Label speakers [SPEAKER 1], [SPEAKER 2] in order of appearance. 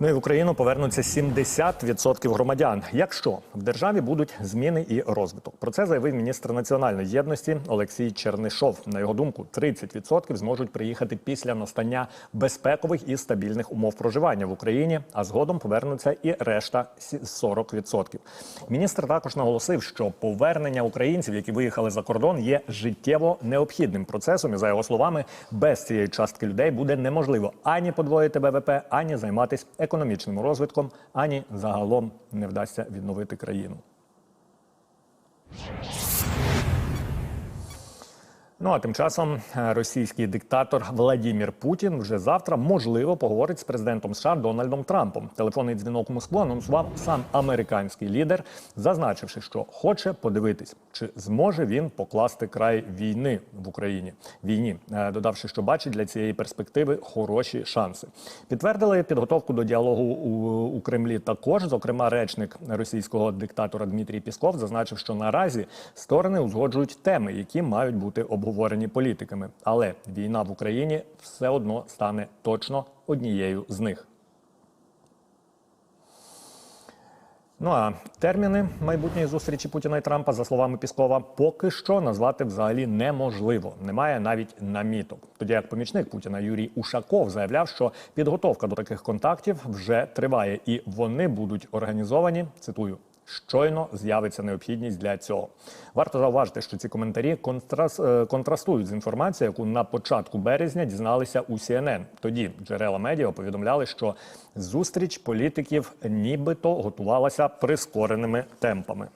[SPEAKER 1] Ну і в Україну повернуться 70% громадян, якщо в державі будуть зміни і розвиток. Про це заявив міністр національної єдності Олексій Чернишов. На його думку, 30% зможуть приїхати після настання безпекових і стабільних умов проживання в Україні, а згодом повернуться і решта сі- 40%. Міністр також наголосив, що повернення українців, які виїхали за кордон, є життєво необхідним процесом. І за його словами, без цієї частки людей буде неможливо ані подвоїти ВВП, ані займатися економічним розвитком, ані загалом не вдасться відновити країну. Ну а тим часом е, російський диктатор Владімір Путін вже завтра можливо поговорить з президентом США Дональдом Трампом. Телефонний дзвінок у Москву анонсував сам американський лідер, зазначивши, що хоче подивитись, чи зможе він покласти край війни в Україні. Війні, Е, додавши, що бачить для цієї перспективи хороші шанси. Підтвердили підготовку до діалогу у, у Кремлі. Також, зокрема, речник російського диктатора Дмитрій Пісков зазначив, що наразі сторони узгоджують теми, які мають бути обговорені політиками. Але війна в Україні все одно стане точно однією з них. Ну а терміни майбутньої зустрічі Путіна і Трампа, за словами Піскова, поки що назвати взагалі неможливо. Немає навіть наміток. Тоді як помічник Путіна Юрій Ушаков заявляв, що підготовка до таких контактів вже триває, і вони будуть організовані. Цитую. Щойно з'явиться необхідність для цього. Варто зауважити, що ці коментарі контрас, е, контрастують з інформацією, яку на початку березня дізналися у CNN. Тоді джерела медіа повідомляли, що зустріч політиків нібито готувалася прискореними темпами.